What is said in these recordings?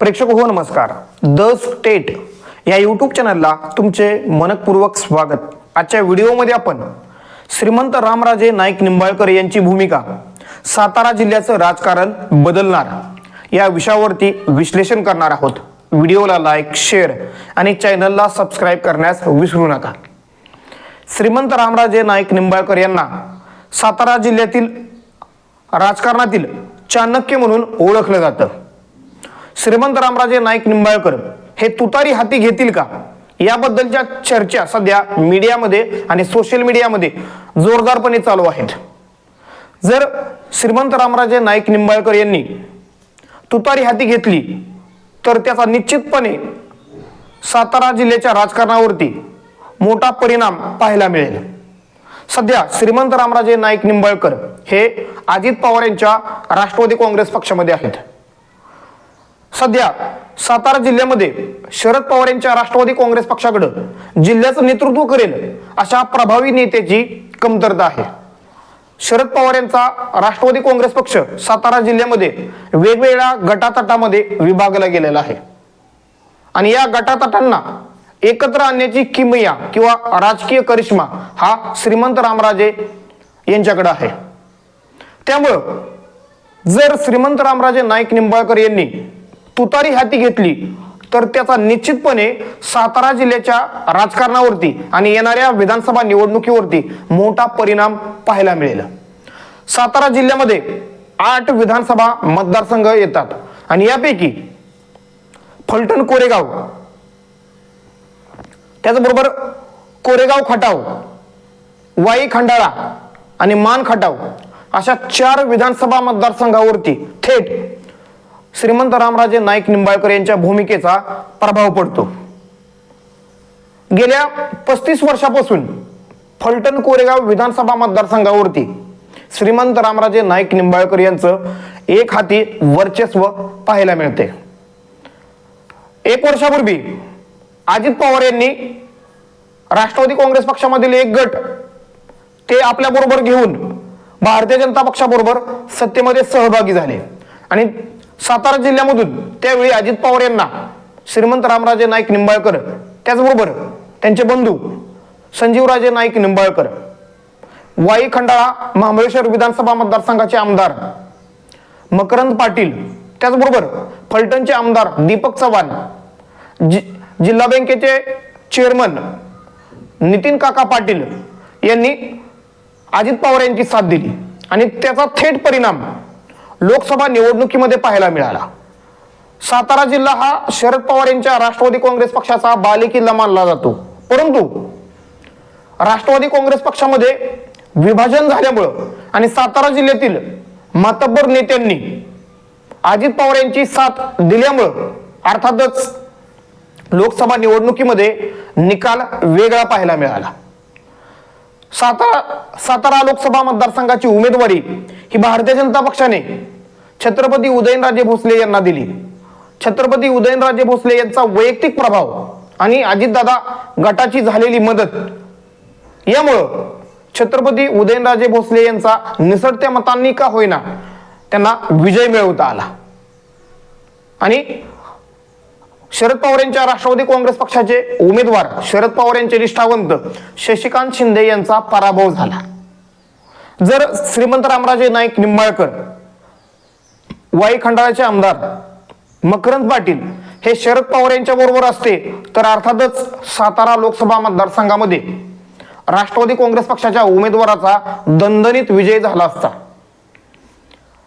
प्रेक्षक हो नमस्कार. द स्टेट या यूट्यूब चॅनलला तुमचे मनपूर्वक स्वागत. आजच्या व्हिडिओमध्ये आपण श्रीमंत रामराजे नाईक निंबाळकर यांची भूमिका सातारा जिल्ह्याचं राजकारण बदलणार या विषयावरती विश्लेषण करणार आहोत. व्हिडिओला लाईक शेअर आणि चॅनलला सबस्क्राईब करण्यास विसरू नका. श्रीमंत रामराजे नाईक निंबाळकर यांना सातारा जिल्ह्यातील राजकारणातील चाणक्य म्हणून ओळखलं जातं. श्रीमंत रामराजे नाईक निंबाळकर हे तुतारी हाती घेतील का? याबद्दलच्या चर्चा सध्या मीडियामध्ये आणि सोशल मीडियामध्ये जोरदारपणे चालू आहेत. जर श्रीमंत रामराजे नाईक निंबाळकर यांनी तुतारी हाती घेतली तर त्याचा निश्चितपणे सातारा जिल्ह्याच्या राजकारणावरती मोठा परिणाम पाहायला मिळेल. सध्या श्रीमंत रामराजे नाईक निंबाळकर हे अजित पवार यांच्या राष्ट्रवादी काँग्रेस पक्षामध्ये आहेत. सध्या सातारा जिल्ह्यामध्ये शरद पवार यांच्या राष्ट्रवादी काँग्रेस पक्षाकडं जिल्ह्याचं नेतृत्व करेल अशा प्रभावी नेत्याची कमतरता आहे. शरद पवार यांचा राष्ट्रवादी काँग्रेस पक्ष सातारा जिल्ह्यामध्ये वेगवेगळ्या गटातटामध्ये विभागला गेलेला आहे. आणि या गटातटांना एकत्र आणण्याची किमया किंवा राजकीय करिश्मा हा श्रीमंत रामराजे यांच्याकडे आहे. त्यामुळं जर श्रीमंत रामराजे नाईक निंबाळकर यांनी तुतारी हाती घेतली तर त्याचा निश्चितपणे सातारा जिल्ह्याच्या राजकारणावरती आणि येणाऱ्या विधानसभा निवडणुकीवरती मोठा परिणाम पाहायला मिळेल. सातारा जिल्ह्यामध्ये आठ विधानसभा मतदारसंघ येतात आणि यापैकी फलटण कोरेगाव त्याचबरोबर कोरेगाव खटाव वाई खंडाळा आणि मान खटाव अशा चार विधानसभा मतदारसंघावरती थेट श्रीमंत रामराजे नाईक निंबाळकर यांच्या भूमिकेचा प्रभाव पडतो. गेल्या पस्तीस वर्षापासून फलटण कोरेगाव विधानसभा मतदारसंघावरती श्रीमंत रामराजे नाईक निंबाळकर यांचं एक हाती वर्चस्व पाहायला मिळते. एक वर्षापूर्वी अजित पवार यांनी राष्ट्रवादी काँग्रेस पक्षामधील एक गट ते आपल्याबरोबर घेऊन भारतीय जनता पक्षाबरोबर सत्तेमध्ये सहभागी झाले. आणि सातारा जिल्ह्यामधून त्यावेळी अजित पवार यांना श्रीमंत रामराजे नाईक निंबाळकर त्याचबरोबर त्यांचे बंधू संजीवराजे नाईक निंबाळकर वाई खंडाळा महाबळेश्वर विधानसभा मतदारसंघाचे आमदार मकरंद पाटील त्याचबरोबर फलटणचे आमदार दीपक चव्हाण जि जिल्हा बँकेचे चेअरमन नितीन काका पाटील यांनी अजित पवार यांची साथ दिली. आणि त्याचा थेट परिणाम लोकसभा निवडणुकीमध्ये पाहायला मिळाला. सातारा जिल्हा हा शरद पवार यांच्या राष्ट्रवादी काँग्रेस पक्षाचा बालेकिल्ला मानला जातो. परंतु राष्ट्रवादी काँग्रेस पक्षामध्ये विभाजन झाल्यामुळं आणि सातारा जिल्ह्यातील मातब्बर नेत्यांनी अजित पवार यांची साथ दिल्यामुळं अर्थातच लोकसभा निवडणुकीमध्ये निकाल वेगळा पाहायला मिळाला. सातारा सातारा लोकसभा मतदारसंघाची उमेदवारी ही भारतीय जनता पक्षाने छत्रपती उदयनराजे भोसले यांना दिली. छत्रपती उदयनराजे भोसले यांचा वैयक्तिक प्रभाव आणि अजितदादा गटाची झालेली मदत यामुळं छत्रपती उदयनराजे भोसले यांचा निसटत्या मतांनी का होईना त्यांना विजय मिळवता आला. आणि शरद पवार यांच्या राष्ट्रवादी काँग्रेस पक्षाचे उमेदवार शरद पवार यांचे निष्ठावंत शशिकांत शिंदे यांचा पराभव झाला. जर श्रीमंत रामराजे नाईक निंबाळकर वाई खंडाळाचे आमदार मकरंद पाटील हे शरद पवार यांच्या बरोबर असते तर अर्थातच सातारा लोकसभा मतदारसंघामध्ये राष्ट्रवादी काँग्रेस पक्षाच्या उमेदवाराचा दणदणीत विजय झाला असता.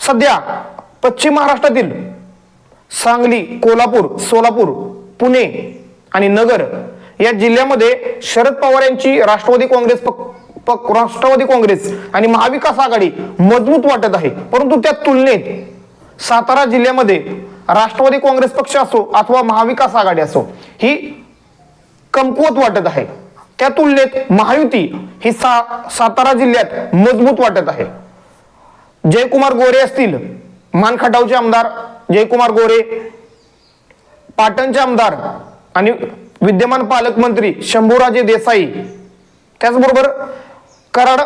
सध्या पश्चिम महाराष्ट्रातील सांगली कोल्हापूर सोलापूर पुणे आणि नगर या जिल्ह्यामध्ये शरद पवार यांची राष्ट्रवादी काँग्रेस राष्ट्रवादी काँग्रेस आणि महाविकास आघाडी मजबूत वाटत आहे. परंतु त्या तुलनेत सातारा जिल्ह्यामध्ये राष्ट्रवादी काँग्रेस पक्ष असो अथवा महाविकास आघाडी असो ही कमकुवत वाटत आहे. त्या तुलनेत महायुती ही सा सातारा जिल्ह्यात मजबूत वाटत आहे. जयकुमार गोरे असतील मानखटावचे आमदार जयकुमार गोरे पाटणचे आमदार आणि विद्यमान पालकमंत्री शंभूराजे देसाई. त्याचबरोबर कराड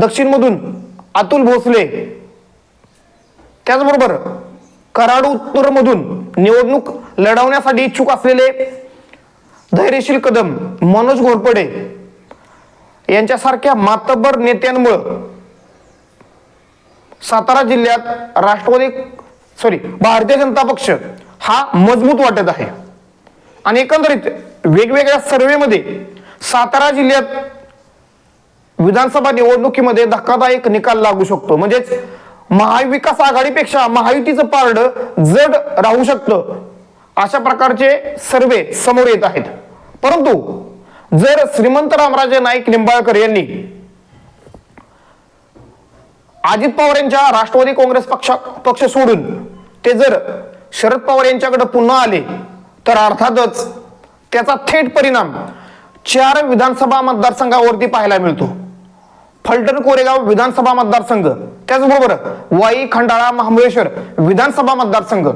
दक्षिणमधून अतुल भोसले. त्याचबरोबर कराड उत्तरमधून निवडणूक लढवण्यासाठी इच्छुक असलेले धैर्यशील कदम मनोज घोरपडे यांच्यासारख्या मातब्बर नेत्यांमुळं सातारा जिल्ह्यात राष्ट्रवादी सॉरी भारतीय जनता पक्ष हा मजबूत वाटत आहे. आणि एकंदरीत वेगवेगळ्या सर्वेमध्ये सातारा जिल्ह्यात विधानसभा निवडणुकीमध्ये धक्कादायक निकाल लागू शकतो. म्हणजेच महाविकास आघाडीपेक्षा महायुतीचं पारड जड राहू शकतं अशा प्रकारचे सर्वे समोर येत आहेत. परंतु जर श्रीमंत रामराजे नाईक निंबाळकर यांनी अजित पवार यांच्या राष्ट्रवादी काँग्रेस पक्ष पक्ष सोडून ते जर शरद पवार यांच्याकडे पुन्हा आले तर अर्थातच त्याचा थेट परिणाम चार विधानसभा मतदारसंघावरती पाहायला मिळतो. फलटण कोरेगाव विधानसभा मतदारसंघ त्याचबरोबर वाई खंडाळा महाबळेश्वर विधानसभा मतदारसंघ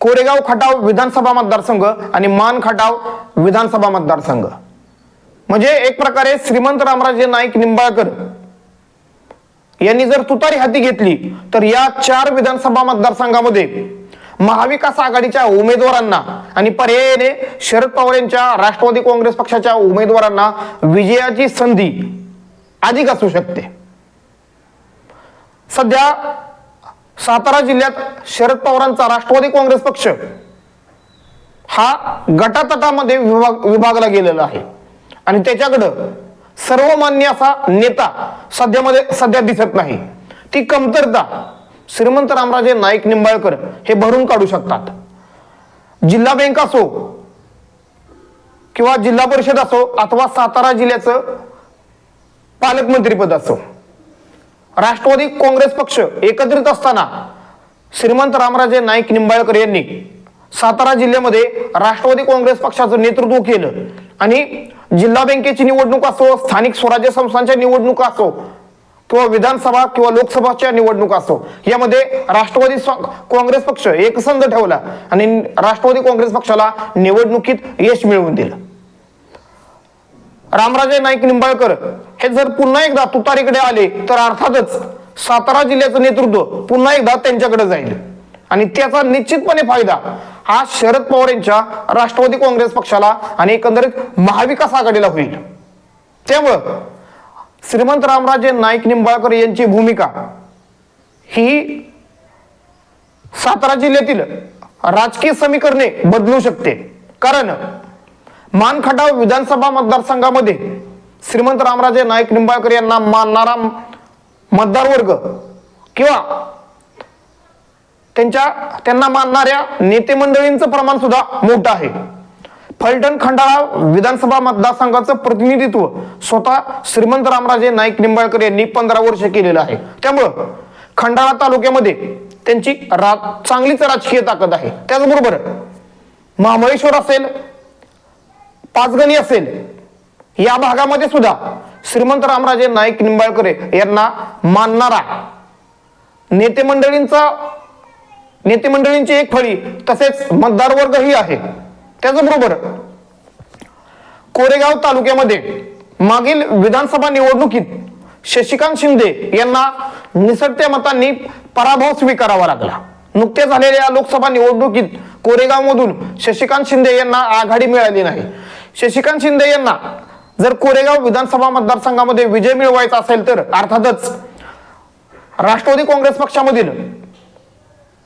कोरेगाव खटाव विधानसभा मतदारसंघ आणि मान खटाव विधानसभा मतदारसंघ. म्हणजे एक प्रकारे श्रीमंत रामराजे नाईक निंबाळकर यांनी जर तुतारी हाती घेतली तर या चार विधानसभा मतदारसंघामध्ये महाविकास आघाडीच्या उमेदवारांना आणि पर्यायाने शरद पवार यांच्या राष्ट्रवादी काँग्रेस पक्षाच्या उमेदवारांना विजयाची संधी अधिक असू शकते. सध्या सातारा जिल्ह्यात शरद पवारांचा राष्ट्रवादी काँग्रेस पक्ष हा गटातटामध्ये विभाग विभागला गेलेला आहे. आणि त्याच्याकडं सर्वमान्य असा नेता सध्यामध्ये सध्या दिसत नाही. ती कमतरता श्रीमंत रामराजे नाईक निंबाळकर हे भरून काढू शकतात. जिल्हा बँक असो किंवा जिल्हा परिषद असो अथवा सातारा जिल्ह्याचं पालकमंत्रीपद असो राष्ट्रवादी काँग्रेस पक्ष एकत्रित असताना श्रीमंत रामराजे नाईक निंबाळकर यांनी सातारा जिल्ह्यामध्ये राष्ट्रवादी काँग्रेस पक्षाचं नेतृत्व केलं. आणि जिल्हा बँकेची निवडणूक असो स्थानिक स्वराज्य संस्थांच्या निवडणुका असो किंवा विधानसभा किंवा लोकसभाच्या निवडणुका असो यामध्ये राष्ट्रवादी काँग्रेस पक्ष एकसंध ठेवला आणि राष्ट्रवादी काँग्रेस पक्षाला निवडणुकीत यश मिळवून दिलं. रामराजे नाईक निंबाळकर हे जर पुन्हा एकदा तुतारीकडे आले तर अर्थातच सातारा जिल्ह्याचं नेतृत्व पुन्हा एकदा त्यांच्याकडे जाईल. आणि त्याचा निश्चितपणे फायदा हा शरद पवार यांच्या राष्ट्रवादी काँग्रेस पक्षाला आणि एकंदरीत महाविकास आघाडीला होईल. त्यामुळं श्रीमंत रामराजे नाईक निंबाळकर यांची भूमिका ही सातारा जिल्ह्यातील राजकीय समीकरणे बदलू शकते. कारण मानखटाव विधानसभा मतदारसंघामध्ये श्रीमंत रामराजे नाईक निंबाळकर यांना मानणारा मतदार वर्ग किंवा त्यांच्या त्यांना मानणाऱ्या नेते मंडळींचं प्रमाण सुद्धा मोठं आहे. फलटण खंडाळा विधानसभा मतदारसंघाचं प्रतिनिधित्व स्वतः श्रीमंत रामराजे नाईक निंबाळकर यांनी पंधरा वर्ष केलेलं आहे. त्यामुळं खंडाळा तालुक्यामध्ये त्यांची रा चांगलीच राजकीय ताकद आहे. त्याचबरोबर महाबळेश्वर असेल पाचगणी असेल या भागामध्ये सुद्धा श्रीमंत रामराजे नाईक निंबाळकर यांना मानणारा नेते मंडळींचा नेते मंडळींची एक फळी तसेच मतदार वर्गही आहे. त्याचबरोबर कोरेगाव तालुक्यामध्ये मागील विधानसभा निवडणुकीत शशिकांत शिंदे यांना निसटत्या मतांनी पराभव स्वीकारावा लागला. नुकत्याच झालेल्या लोकसभा निवडणुकीत कोरेगाव मधून शशिकांत शिंदे यांना आघाडी मिळाली नाही. शशिकांत शिंदे यांना जर कोरेगाव विधानसभा मतदारसंघामध्ये विजय मिळवायचा असेल तर अर्थातच राष्ट्रवादी काँग्रेस पक्षामधील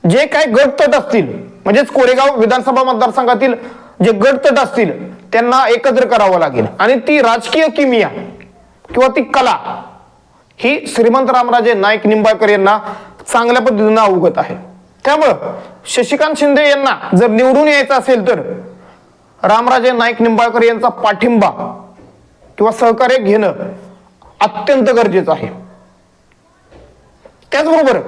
जे काय गट तट असतील म्हणजेच कोरेगाव विधानसभा मतदारसंघातील जे गट तट असतील त्यांना एकत्र करावं लागेल. आणि ती राजकीय किमिया किंवा ती कला ही श्रीमंत रामराजे नाईक निंबाळकर यांना चांगल्या पद्धतीनं अवगत आहे. त्यामुळं शशिकांत शिंदे यांना जर निवडून यायचं असेल तर रामराजे नाईक निंबाळकर यांचा पाठिंबा किंवा सहकार्य घेणं अत्यंत गरजेचं आहे. त्याचबरोबर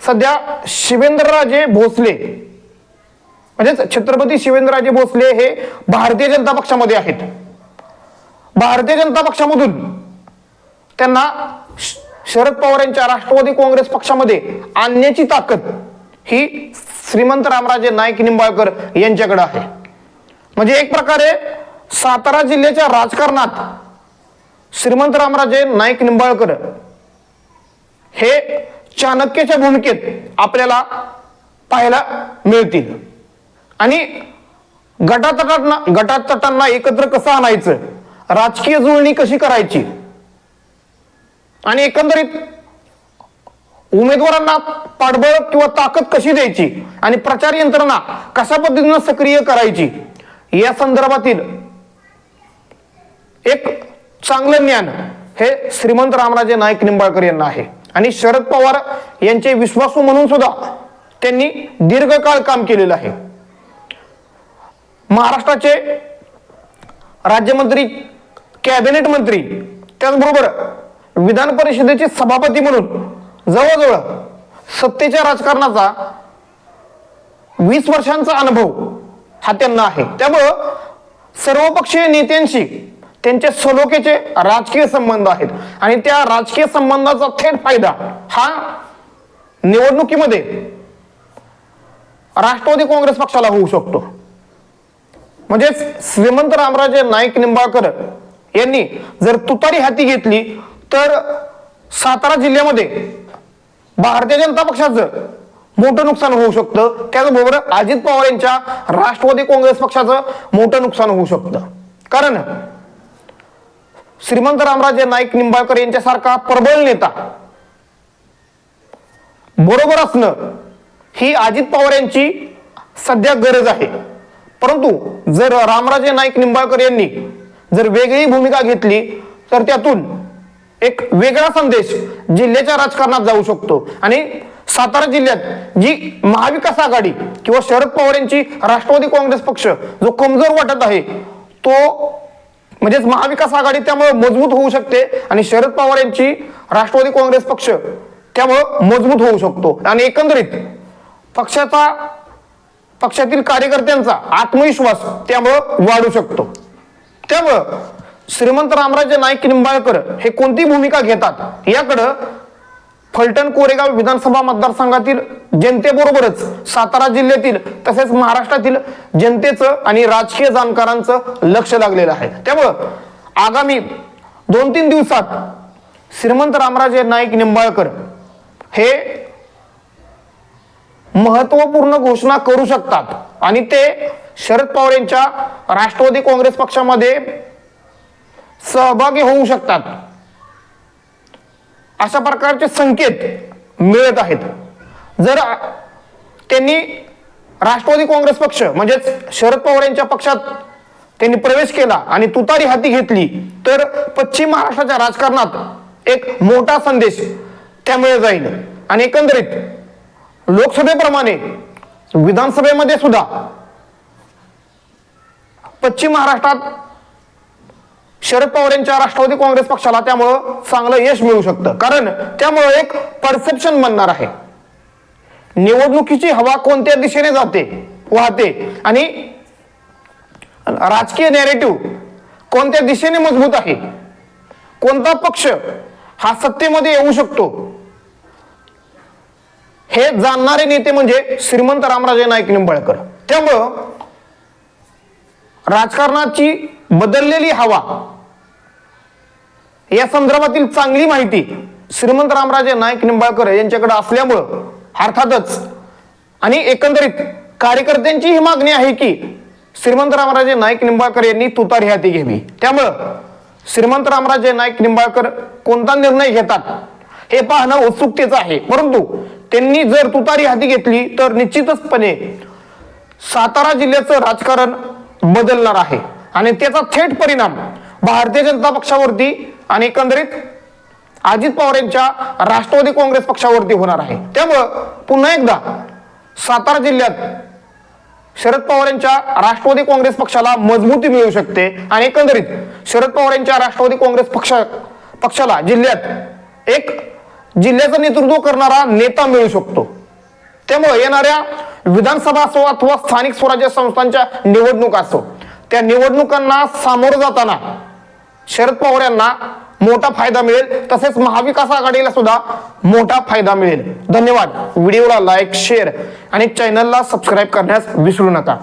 सध्या शिवेंद्रराजे भोसले म्हणजेच छत्रपती शिवेंद्रराजे भोसले हे भारतीय जनता पक्षामध्ये आहेत. भारतीय जनता पक्षामधून त्यांना शरद पवार यांच्या राष्ट्रवादी काँग्रेस पक्षामध्ये आणण्याची ताकद ही श्रीमंत रामराजे नाईक निंबाळकर यांच्याकडे आहे. म्हणजे एक प्रकारे सातारा जिल्ह्याच्या राजकारणात श्रीमंत रामराजे नाईक निंबाळकर हे चाणक्याच्या भूमिकेत आपल्याला पाहायला मिळतील. आणि गटातटांना गटातटांना एकत्र कसं आणायचं? राजकीय जुळणी कशी करायची? आणि एकंदरीत उमेदवारांना पाठबळ किंवा ताकद कशी द्यायची? आणि प्रचार यंत्रणा कशा पद्धतीनं सक्रिय करायची? या संदर्भातील एक चांगलं ज्ञान हे श्रीमंत रामराजे नाईक निंबाळकर यांना आहे. आणि शरद पवार यांचे विश्वासू म्हणून सुद्धा त्यांनी दीर्घकाळ काम केलेलं आहे. महाराष्ट्राचे राज्यमंत्री कॅबिनेट मंत्री त्याचबरोबर विधान परिषदेचे सभापती म्हणून जवळजवळ सत्तेच्या राजकारणाचा वीस वर्षांचा अनुभव हा त्यांना आहे. त्यामुळं सर्वपक्षीय नेत्यांशी त्यांचे सलोकेचे राजकीय संबंध आहेत. आणि त्या राजकीय संबंधाचा थेट फायदा हा निवडणुकीमध्ये राष्ट्रवादी काँग्रेस पक्षाला होऊ शकतो. म्हणजेच श्रीमंत रामराजे नाईक निंबाळकर यांनी जर तुतारी हाती घेतली तर सातारा जिल्ह्यामध्ये भारतीय जनता पक्षाचं मोठं नुकसान होऊ शकतं. त्याचबरोबर अजित पवार यांच्या राष्ट्रवादी काँग्रेस पक्षाचं मोठं नुकसान होऊ शकतं. कारण श्रीमंत रामराजे नाईक निंबाळकर यांच्यासारखा प्रबळ नेता. बरोबर असणं ही अजित पवार यांची सध्या गरज आहे. परंतु जर रामराजे नाईक निंबाळकर यांनी जर वेगळी भूमिका घेतली तर त्यातून एक वेगळा संदेश जिल्ह्याच्या राजकारणात जाऊ शकतो. आणि सातारा जिल्ह्यात जी महाविकास आघाडी किंवा शरद पवार यांची राष्ट्रवादी काँग्रेस पक्ष जो कमजोर वाटत आहे तो म्हणजेच महाविकास आघाडी त्यामुळे मजबूत होऊ शकते आणि शरद पवार यांची राष्ट्रवादी काँग्रेस पक्ष त्यामुळं मजबूत होऊ शकतो. आणि एकंदरीत पक्षाचा पक्षातील कार्यकर्त्यांचा आत्मविश्वास त्यामुळं वाढू शकतो. त्यामुळं श्रीमंत रामराजे नाईक निंबाळकर हे कोणती भूमिका घेतात याकडं फलटण कोरेगाव विधानसभा मतदारसंघातील जनतेबरोबरच सातारा जिल्ह्यातील तसेच महाराष्ट्रातील जनतेचं आणि राजकीय जाणकारांचं लक्ष लागलेलं आहे. त्यामुळं आगामी दोन तीन दिवसात श्रीमंत रामराजे नाईक निंबाळकर हे महत्त्वपूर्ण घोषणा करू शकतात आणि ते शरद पवार यांच्या राष्ट्रवादी काँग्रेस पक्षामध्ये सहभागी होऊ शकतात. अशा प्रकारचे संकेत मिळत आहेत. जर त्यांनी राष्ट्रवादी काँग्रेस पक्ष म्हणजेच शरद पवार यांच्या पक्षात त्यांनी प्रवेश केला आणि तुतारी हाती घेतली तर पश्चिम महाराष्ट्राच्या राजकारणात एक मोठा संदेश त्यामुळे जाईल. आणि एकंदरीत लोकसभेप्रमाणे विधानसभेमध्ये सुद्धा पश्चिम महाराष्ट्रात शरद पवार यांच्या राष्ट्रवादी काँग्रेस पक्षाला त्यामुळं चांगलं यश मिळू शकतं. कारण त्यामुळं एक परसेप्शन बनणार आहे. निवडणुकीची हवा कोणत्या दिशेने जाते वाहते आणि राजकीय नॅरेटिव्ह कोणत्या दिशेने मजबूत आहे? कोणता पक्ष हा सत्तेमध्ये येऊ शकतो? हे जाणणारे नेते म्हणजे श्रीमंत रामराजे नाईक निंबाळकर. त्यामुळं राजकारणाची बदललेली हवा या संदर्भातील चांगली माहिती श्रीमंत रामराजे नाईक निंबाळकर यांच्याकडे असल्यामुळं अर्थातच आणि एकंदरीत कार्यकर्त्यांची ही मागणी आहे की श्रीमंत रामराजे नाईक निंबाळकर यांनी तुतारी हाती घ्यावी. त्यामुळं श्रीमंत रामराजे नाईक निंबाळकर कोणता निर्णय घेतात हे पाहणं उत्सुकतेचं आहे. परंतु त्यांनी जर तुतारी हाती घेतली तर निश्चितचपणे सातारा जिल्ह्याचं राजकारण बदलणार आहे. आणि त्याचा थेट परिणाम भारतीय जनता पक्षावरती आणि एकंदरीत अजित पवार यांच्या राष्ट्रवादी काँग्रेस पक्षावरती होणार आहे. त्यामुळं पुन्हा एकदा सातारा जिल्ह्यात शरद पवार यांच्या राष्ट्रवादी काँग्रेस पक्षाला मजबूती मिळू शकते आणि एकंदरीत शरद पवार यांच्या राष्ट्रवादी काँग्रेस पक्ष पक्षाला जिल्ह्यात एक जिल्ह्याचं नेतृत्व करणारा नेता मिळू शकतो. त्यामुळे येणाऱ्या विधानसभा असो अथवा स्थानिक स्वराज्य संस्थांच्या निवडणूक असो त्या निवडणुकांना सामोरं जाताना शरद पवार यांना मोठा फायदा मिळेल. तसेच महाविकास आघाडीला सुद्धा मोठा फायदा मिळेल. धन्यवाद. व्हिडिओला लाईक शेअर आणि चॅनलला सबस्क्राईब करण्यास विसरू नका.